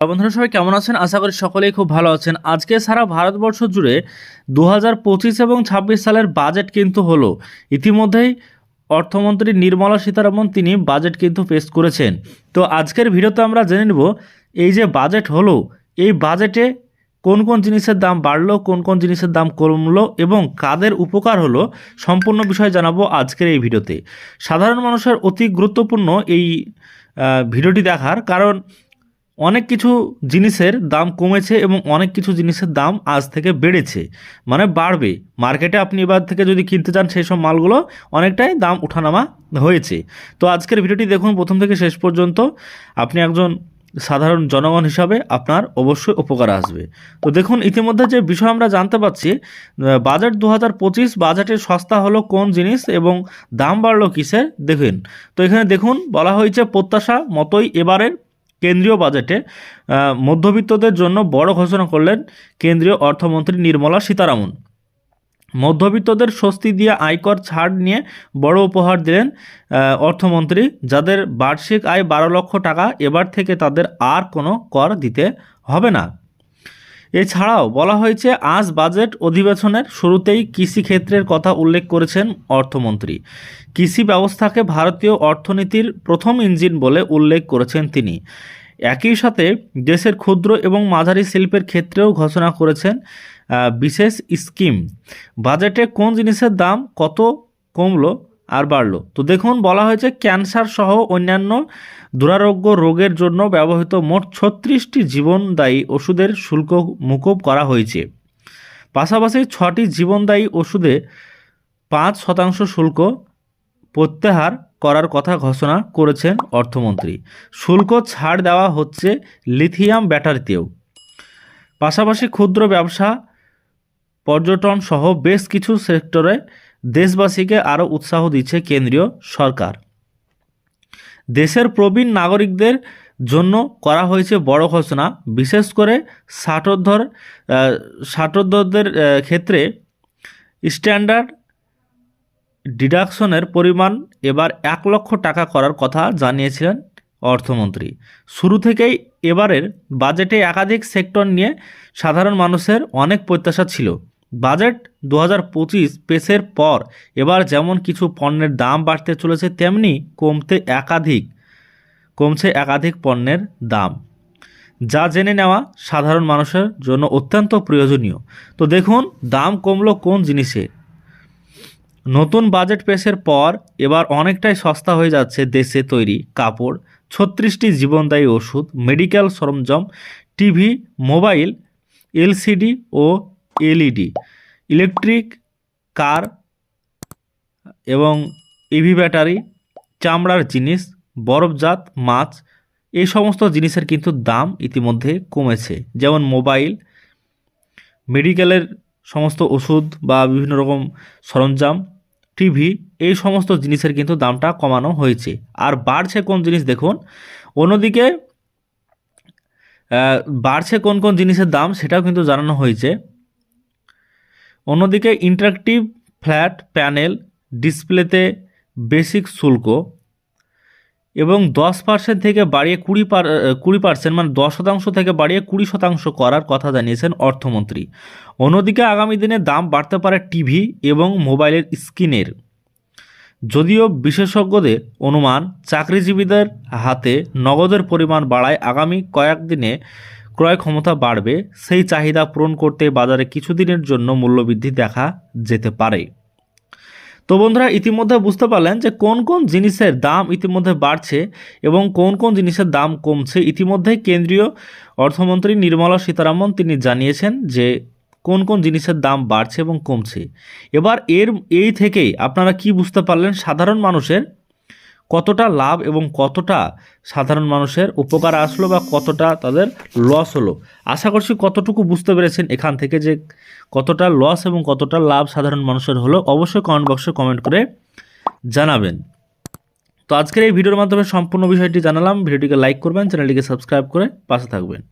বন্ধুরা সবাই কেমন আছেন? আশা করি সকলেই খুব ভালো আছেন। আজকে সারা ভারতবর্ষ জুড়ে দু হাজার পঁচিশ এবং ছাব্বিশ সালের বাজেট কিন্তু হলো। ইতিমধ্যেই অর্থমন্ত্রী নির্মলা সীতারামন তিনি বাজেট কিন্তু পেশ করেছেন। তো আজকের ভিডিওতে আমরা জেনে নেব, এই যে বাজেট হলো, এই বাজেটে কোন কোন জিনিসের দাম বাড়লো, কোন কোন জিনিসের দাম কমলো এবং কাদের উপকার হলো সম্পূর্ণ বিষয় জানাব আজকের এই ভিডিওতে। সাধারণ মানুষের অতি গুরুত্বপূর্ণ এই ভিডিওটি দেখার কারণ অনেক কিছু জিনিসের দাম কমেছে এবং অনেক কিছু জিনিসের দাম আজ থেকে বেড়েছে। মানে বাড়বে। মার্কেটে আপনি এবার থেকে যদি কিনতে চান সেই সব মালগুলো, অনেকটাই দাম ওঠানামা হয়েছে। তো আজকের ভিডিওটি দেখুন প্রথম থেকে শেষ পর্যন্ত। আপনি একজন সাধারণ জনগণ হিসাবে আপনার অবশ্যই উপকার আসবে। তো দেখুন, ইতিমধ্যে যে বিষয় আমরা জানতে পারছি বাজেট দু হাজার পঁচিশ বাজেটের সস্তা হলো কোন জিনিস এবং দাম বাড়লো কিসের? দেখুন। তো এখানে দেখুন, বলা হয়েছে প্রত্যাশা মতোই এবারের কেন্দ্রীয় বাজেটে মধ্যবিত্তদের জন্য বড় ঘোষণা করলেন কেন্দ্রীয় অর্থমন্ত্রী নির্মলা সীতারামন। মধ্যবিত্তদের স্বস্তি দিয়ে আয়কর ছাড় নিয়ে বড় উপহার দিলেন অর্থমন্ত্রী, যাদের বার্ষিক আয় বারো লক্ষ টাকা, এবার থেকে তাদের আর কোনো কর দিতে হবে না। এছাড়াও বলা হয়েছে, আজ বাজেট অধিবেশনের শুরুতেই কৃষি ক্ষেত্রের কথা উল্লেখ করেছেন অর্থমন্ত্রী। কৃষি ব্যবস্থাকে ভারতীয় অর্থনীতির প্রথম ইঞ্জিন বলে উল্লেখ করেছেন তিনি। একই সাথে দেশের ক্ষুদ্র এবং মাঝারি শিল্পের ক্ষেত্রেও ঘোষণা করেছেন বিশেষ স্কিম। বাজেটে কোন জিনিসের দাম কত কমলো আর বাড়লো। তো দেখুন, বলা হয়েছে ক্যান্সার সহ অন্যান্য দুরারোগ্য রোগের জন্য ব্যবহৃত মোট ছত্রিশটি জীবনদায়ী ওষুধের শুল্ক মুকুব করা হয়েছে। পাশাপাশি ছটি জীবনদায়ী ওষুধে পাঁচ শতাংশ শুল্ক প্রত্যাহার করার কথা ঘোষণা করেছেন অর্থমন্ত্রী। শুল্ক ছাড় দেওয়া হচ্ছে লিথিয়াম ব্যাটারিতেও। পাশাপাশি ক্ষুদ্র ব্যবসা পর্যটন সহ বেশ কিছু সেক্টরে দেশবাসীকে আরও উৎসাহ দিচ্ছে কেন্দ্রীয় সরকার। দেশের প্রবীণ নাগরিকদের জন্য করা হয়েছে বড় ঘোষণা। বিশেষ করে ষাটোর্ধদের আহ, ক্ষেত্রে স্ট্যান্ডার্ড ডিডাকশনের পরিমাণ এবার এক লক্ষ টাকা করার কথা জানিয়েছিলেন অর্থমন্ত্রী। শুরু থেকেই এবারের বাজেটে একাধিক সেক্টর নিয়ে সাধারণ মানুষের অনেক প্রত্যাশা ছিল। বাজেট দু হাজার পঁচিশ পেশের পর এবার যেমন কিছু পণ্যের দাম বাড়তে চলেছে, তেমনি কমতে একাধিক, কমছে একাধিক পণ্যের দাম। যা জেনে নেওয়া সাধারণ মানুষের জন্য অত্যন্ত প্রয়োজনীয়। তো দেখুন, দাম কমলো কোন জিনিসে? নতুন বাজেট পেশের পর এবার অনেকটাই সস্তা হয়ে যাচ্ছে দেশে তৈরি কাপড়, ছত্রিশটি জীবনদায়ী ওষুধ মেডিকেল সরঞ্জাম, টিভি, মোবাইল, এলসিডি ও এলইডি, ইলেকট্রিক কার এবং ইভি ব্যাটারি, চামড়ার জিনিস, বরফজাত মাছ এই সমস্ত জিনিসের কিন্তু দাম ইতিমধ্যে কমেছে। যেমন মোবাইল, মেডিকেলের সমস্ত ওষুধ বা বিভিন্ন রকম সরঞ্জাম, টিভি, এই সমস্ত জিনিসের কিন্তু দামটা কমানো হয়েছে। আর বাড়ছে কোন জিনিস দেখুন, অন্যদিকে বাড়ছে কোন কোন জিনিসের দাম সেটাও কিন্তু জানানো হয়েছে। অন্যদিকে ইন্টারাক্টিভ ফ্ল্যাট প্যানেল ডিসপ্লেতে বেসিক শুল্ক এবং দশ পার্সেন্ট থেকে বাড়িয়ে কুড়ি পার কুড়ি পার্সেন্ট মানে দশ শতাংশ থেকে বাড়িয়ে কুড়ি শতাংশ করার কথা জানিয়েছেন অর্থমন্ত্রী। অন্যদিকে আগামী দিনে দাম বাড়তে পারে টিভি এবং মোবাইলের স্ক্রিনের। যদিও বিশেষজ্ঞদের অনুমান, চাকরিজীবীদের হাতে নগদের পরিমাণ বাড়ায় আগামী কয়েকদিনে ক্রয় ক্ষমতা বাড়বে, সেই চাহিদা পূরণ করতে বাজারে কিছুদিনের জন্য মূল্যবৃদ্ধি দেখা যেতে পারে। তো বন্ধুরা, ইতিমধ্যে বুঝতে পারলেন যে কোন কোন জিনিসের দাম ইতিমধ্যে বাড়ছে এবং কোন কোন জিনিসের দাম কমছে। ইতিমধ্যে কেন্দ্রীয় অর্থমন্ত্রী নির্মলা সীতারামন তিনি জানিয়েছেন যে কোন কোন জিনিসের দাম বাড়ছে এবং কমছে। এবার এর, এই থেকেই আপনারা কি বুঝতে পারলেন? সাধারণ মানুষের কতটা লাভ এবং কতটা সাধারণ মানুষের উপকার আসলো বা কতটা তাদের লস হলো? আশা করছি কতটুকু বুঝতে পেরেছেন এখান থেকে যে কতটা লস এবং কতটা লাভ সাধারণ মানুষের হলো, অবশ্যই কমেন্ট বক্সে কমেন্ট করে জানাবেন। তো আজকের এই ভিডিওর মাধ্যমে সম্পূর্ণ বিষয়টি জানালাম। ভিডিওটিকে লাইক করবেন, চ্যানেলটিকে সাবস্ক্রাইব করে পাশে থাকবেন।